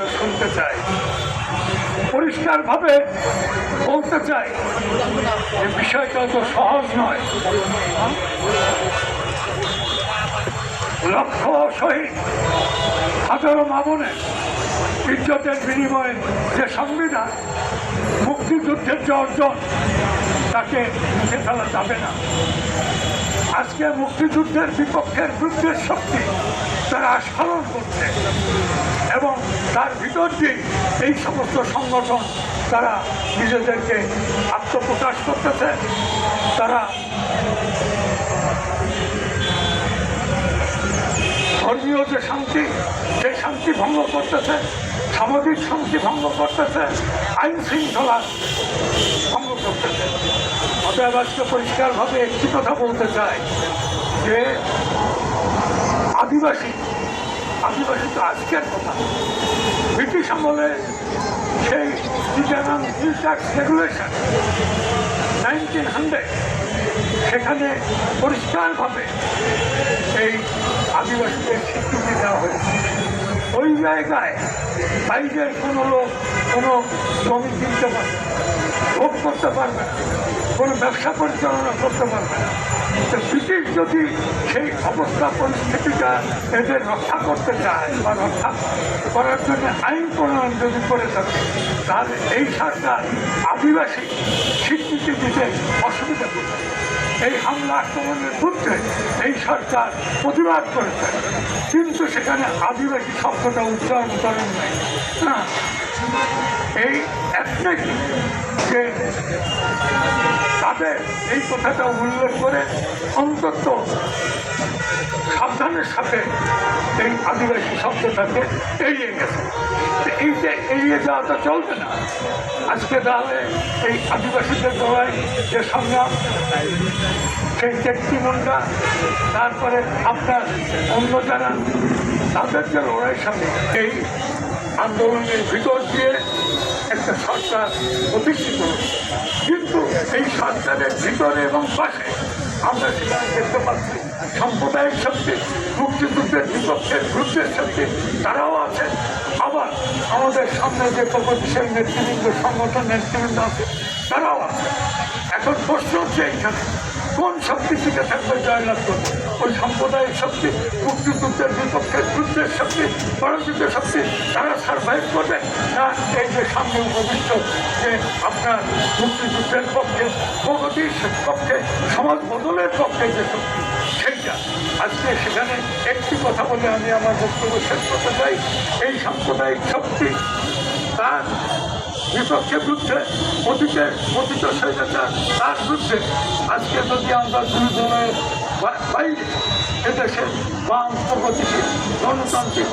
শুনতে চাই। পরিষ্কারভাবে বলতে চাই যে বিষয়টা তো সহজ নয়। লক্ষ্য শহীদ হাজারো মামনে ইজ্জতের বিনিময়ে যে সংবিধান মুক্তিযুদ্ধের যে অর্জন, তাকে মুছে ফেলা যাবে না। আজকে মুক্তিযুদ্ধের বিপক্ষের বিরুদ্ধের শক্তি তারা আস্ফালন করছে। এবং তার ভিতর দিয়ে এই সমস্ত সংগঠন তারা নিজেদেরকে আত্মপ্রকাশ করতেছে। তারা ধর্মীয় যে শান্তি, সেই শান্তি ভঙ্গ করতেছে। সামাজিক শান্তি ভঙ্গ করতেছে, আইন শৃঙ্খলা ভঙ্গ করতেছে। অতএব আজকে পরিষ্কারভাবে একটি কথা বলতে চাই, যে আদিবাসী আদিবাসী তো আজকের কথা। ব্রিটিশ আমলে সেই Chittagong tax regulation nineteen hundred সেখানে পরিষ্কারভাবে এই আদিবাসীদের স্বীকৃতি দেওয়া হয়েছে। জায়গায় বাইরের কোনো লোক, কোনো জমি কিনতে পারবে ভোগ করতে পারবে কোনো ব্যবসা পরিচালনা করতে পারবে তো ব্রিটিশ যদি সেই অবস্থা পরিস্থিতিটা এদের রক্ষা করতে চায় বা রক্ষা করার জন্য আইন প্রণয়ন যদি করে থাকে, তাহলে এই সরকার আদিবাসী স্বীকৃতি দিতে অসুবিধা করবে। এই হামলা আক্রমণের বিরুদ্ধে এই সরকার প্রতিবাদ করেছে। কিন্তু সেখানে আদিবাসী শব্দটা উচ্চারণ করেন নাই। এই একটাই যে তাদের এই কথাটা উল্লেখ করে অন্তত সাবধানের সাথে এই আদিবাসী শব্দটাকে এড়িয়ে গেছে। তো এই যে এড়িয়ে যাওয়াটা চলবে না। আজকে তাহলে এই আদিবাসীদের লড়াই যে সংগ্রাম, সেই চেকটিমনটা তারপরে আপনার অন্য যারা, তাদের যে লড়াই সামনে এই আন্দোলনের ভিতর দিয়ে একটা সরকার প্রতিষ্ঠিত কিন্তু এই সরকারের ভিতরে এবং পাশে আমরা সেখানে দেখতে পাচ্ছি। সাম্প্রদায়িক শক্তি মুক্তিযুদ্ধের বিপক্ষের বিরুদ্ধের শক্তি তারাও আছে আবার আমাদের সামনে যে প্রগতিশীল নেতৃবৃন্দ, সংগঠন নেতৃবৃন্দ আছে, তারাও আছে। এখন প্রশ্ন হচ্ছে এইখানে, কোন শক্তি টিকে থাকবে জয়লাভ করবে ওই সাম্প্রদায়িক শক্তি, মুক্তিযুদ্ধের বিপক্ষের যুদ্ধের শক্তি, পরাজিত শক্তি, তারা সার্ভাইভ করবে? না, এই যে সামনে উপবিষ্ট যে আপনার মুক্তিযুদ্ধের পক্ষে, প্রগতির পক্ষে, সমাজ বদলের পক্ষে যে শক্তি সেইটা আজকে সেখানে একটি কথা বলে আমি আমার বক্তব্য শেষ করতে চাই। এই সাম্প্রদায়িক শক্তি তার বিপক্ষের বিরুদ্ধে অতীতে অতীত স্বৈরাচার, তার বিরুদ্ধে আজকে যদি আমরা দুই দলের বাইরে এদেশের বা প্রগতিশীল গণতান্ত্রিক